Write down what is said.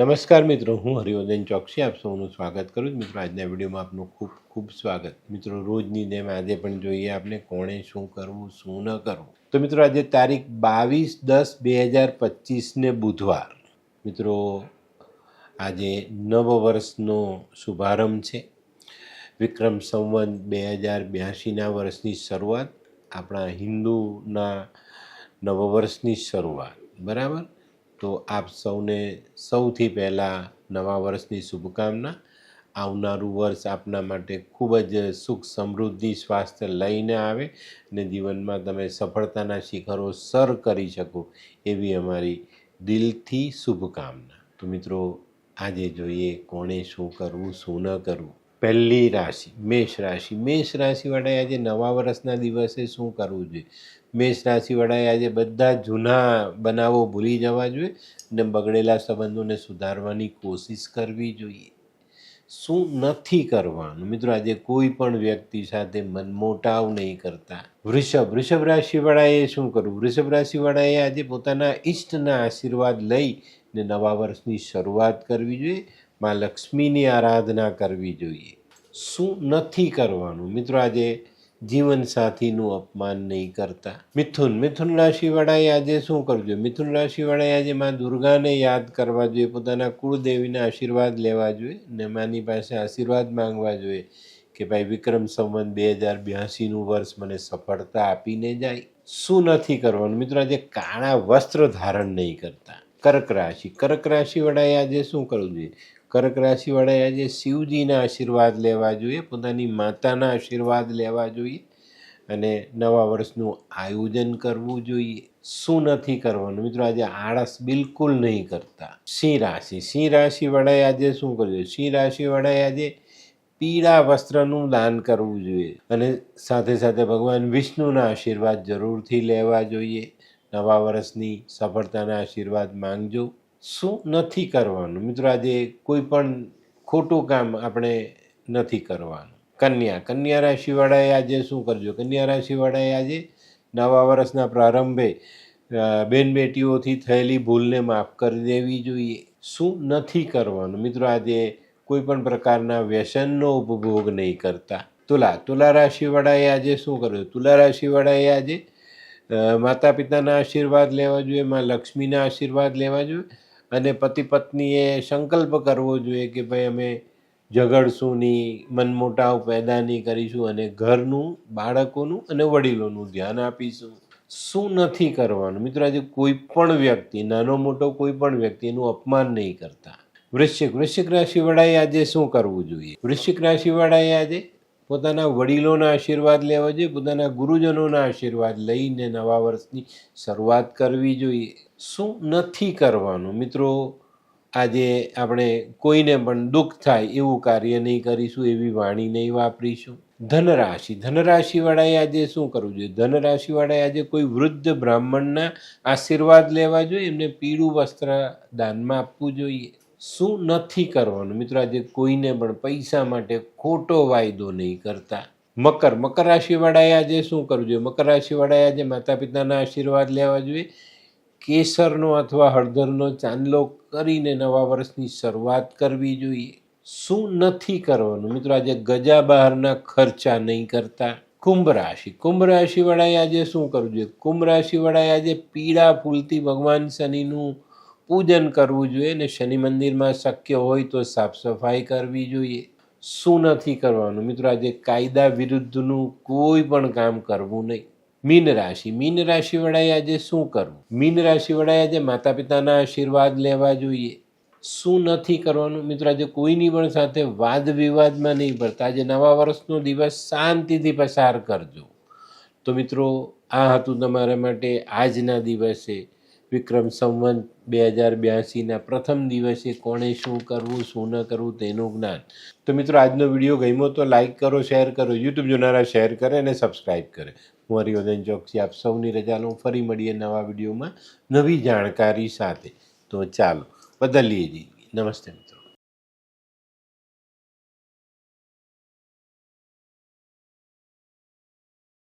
નમસ્કાર મિત્રો, હું હરિવર્ધન ચોકસી, આપ સૌનું સ્વાગત કરું છું. મિત્રો, આજના વિડીયોમાં આપનું ખૂબ ખૂબ સ્વાગત. મિત્રો, રોજની જેમ આજે પણ જોઈએ આપણે કોણે શું કરવું, શું ન કરવું. તો મિત્રો, આજે તારીખ બાવીસ દસ બે હજાર પચીસને બુધવાર. મિત્રો, આજે નવ વર્ષનો શુભારંભ છે. વિક્રમ સંવંત બે હજાર બ્યાસીના વર્ષની શરૂઆત. આપણા હિન્દુના નવ વર્ષની શરૂઆત. બરાબર? તો આપ સૌને સૌથી પહેલાં નવા વર્ષની શુભકામના. આવનારું વર્ષ આપના માટે ખૂબ જ સુખ સમૃદ્ધિ, સ્વાસ્થ્ય લઈને આવે અને જીવનમાં તમે સફળતાના શિખરો સર કરી શકો એવી અમારી દિલથી શુભકામના. તો મિત્રો, આજે જોઈએ કોણે શું કરવું, શું ન કરવું. પહેલી રાશિ, મેષ રાશિ. મેષ રાશિવાળાએ આજે નવા વર્ષના દિવસે શું કરવું જોઈએ? મેષ રાશિવાળાએ આજે બધા જૂના બનાવો ભૂલી જવા જોઈએ અને બગડેલા સંબંધોને સુધારવાની કોશિશ કરવી જોઈએ. શું નથી કરવાનું? મિત્રો, આજે કોઈ પણ વ્યક્તિ સાથે મનમોટાવ નહીં કરતા. વૃષભ વૃષભ રાશિવાળાએ શું કરવું? વૃષભ રાશિવાળાએ આજે પોતાના ઈષ્ટના આશીર્વાદ લઈ ને નવા વર્ષની શરૂઆત કરવી જોઈએ. માં લક્ષ્મીની આરાધના કરવી જોઈએ. શું નથી કરવાનું? મિત્રો, આજે જીવનસાથીનું અપમાન નહીં કરતા. મિથુન મિથુન રાશિવાળાએ આજે શું કરવું જોઈએ મિથુન રાશિવાળાએ આજે માં દુર્ગાને યાદ કરવા જોઈએ, પોતાના કુળદેવીના આશીર્વાદ લેવા જોઈએ ને માની પાસે આશીર્વાદ માંગવા જોઈએ કે ભાઈ, વિક્રમ સંવંત બે હજાર બ્યાસીનું વર્ષ મને સફળતા આપીને જાય. શું નથી કરવાનું? મિત્રો, આજે કાળા વસ્ત્ર ધારણ નહીં કરતા. કર્ક રાશિ, કર્ક રાશિવાળાએ આજે શું કરવું જોઈએ? કર્ક રાશિવાળાએ આજે શિવજીના આશીર્વાદ લેવા જોઈએ, પોતાની માતાના આશીર્વાદ લેવા જોઈએ અને નવા વર્ષનું આયોજન કરવું જોઈએ. શું નથી કરવાનું? મિત્રો, આજે આળસ બિલકુલ નહીં કરતા. સિંહ રાશિ. સિંહ રાશિવાળાએ આજે શું કરવું જોઈએ? સિંહ રાશિવાળાએ આજે પીળા વસ્ત્રનું દાન કરવું જોઈએ અને સાથે સાથે ભગવાન વિષ્ણુના આશીર્વાદ જરૂરથી લેવા જોઈએ. નવા વર્ષની સફળતાના આશીર્વાદ માંગજો. શું નથી કરવાનું? મિત્રો, આજે કોઈ પણ ખોટું કામ આપણે નથી કરવાનું. કન્યા કન્યા રાશિવાળાએ આજે શું કરજો? કન્યા રાશિવાળાએ આજે નવા વર્ષના પ્રારંભે બેન બેટીઓથી થયેલી ભૂલને માફ કરી દેવી જોઈએ. શું નથી કરવાનું? મિત્રો, આજે કોઈ પણ પ્રકારના વ્યસનનો ઉપભોગ નહીં કરતા. તુલા તુલા રાશિવાળાએ આજે શું કર્યું? તુલા રાશિવાળાએ આજે માતા પિતાના આશીર્વાદ લેવા જોઈએ, માં લક્ષ્મીના આશીર્વાદ લેવા જોઈએ. અને પતિ પત્નીએ સંકલ્પ કરવો જોઈએ કે ભાઈ અમે ઝઘડશું નહીં, મનમોટાવ પેદા નહીં કરીશું અને ઘરનું, બાળકોનું અને વડીલોનું ધ્યાન આપીશું. શું નથી કરવાનું? મિત્રો, આજે કોઈ પણ વ્યક્તિ, નાનો મોટો કોઈ પણ વ્યક્તિનું અપમાન નહીં કરતા. વૃશ્ચિક વૃશ્ચિક રાશિવાળાએ આજે શું કરવું જોઈએ? વૃશ્ચિક રાશિવાળાએ આજે પોતાના વડીલોના આશીર્વાદ લેવા જોઈએ, પોતાના ગુરુજનોના આશીર્વાદ લઈને નવા વર્ષની શરૂઆત કરવી જોઈએ. શું નથી કરવાનું? મિત્રો, આજે આપણે કોઈને પણ દુઃખ થાય એવું કાર્ય નહીં કરીશું, એવી વાણી નહીં વાપરીશું. ધનરાશિ. ધનરાશિવાળાએ આજે શું કરવું જોઈએ? ધનરાશિવાળાએ આજે કોઈ વૃદ્ધ બ્રાહ્મણના આશીર્વાદ લેવા જોઈએ? એમને પીળું વસ્ત્ર દાનમાં આપવું જોઈએ. શું નથી કરવાનું? મિત્રો, આજે કોઈને પણ પૈસા માટે ખોટો વાયદો નહીં કરતા. મકર મકર રાશિવાળાએ આજે શું કરવું જોઈએ? મકર રાશિવાળાએ આજે માતા પિતાના આશીર્વાદ લેવા જોઈએ. કેસરનો અથવા હળદરનો ચાંદલો કરીને નવા વર્ષની શરૂઆત કરવી જોઈએ. શું નથી કરવાનું? મિત્રો, આજે ગજા બહારના ખર્ચા નહીં કરતા. કુંભ રાશિ. કુંભ રાશિવાળાએ આજે શું કરવું જોઈએ? કુંભ રાશિવાળાએ આજે પીળા ફૂલથી ભગવાન શનિનું પૂજન કરવું જોઈએ અને શનિ મંદિરમાં શક્ય હોય તો સાફ સફાઈ કરવી જોઈએ. શું નથી કરવાનું? મિત્રો, આજે કાયદા વિરુદ્ધનું કોઈ પણ કામ કરવું નહીં. મીન રાશિ. મીન રાશિવાળાએ આજે શું કરવું? મીન રાશિવાળાએ આજે માતા પિતાના આશીર્વાદ લેવા જોઈએ. શું નથી કરવાનું? મિત્રો, આજે કોઈની પણ સાથે વાદ વિવાદમાં નહીં પડતા આજે નવા વર્ષનો દિવસ શાંતિથી પસાર કરજો. તો મિત્રો, આ હતું તમારા માટે આજના દિવસે વિક્રમ સંવંત બે હજાર બ્યાસીના પ્રથમ દિવસે કોણે શું કરવું, શું ન કરવું તેનું જ્ઞાન. તો મિત્રો, આજનો વીડિયો ગમ્યો તો લાઇક કરો, શેર કરો, યુટ્યુબ જોનારા શેર કરે અને સબસ્ક્રાઈબ કરે. હું હરિવર્ધન ચોકસી, આપ સૌની રજા લઉં. ફરી મળીએ નવા વિડીયોમાં નવી જાણકારી સાથે. તો ચાલો, બદલીએ જઈએ નમસ્તે મિત્રો.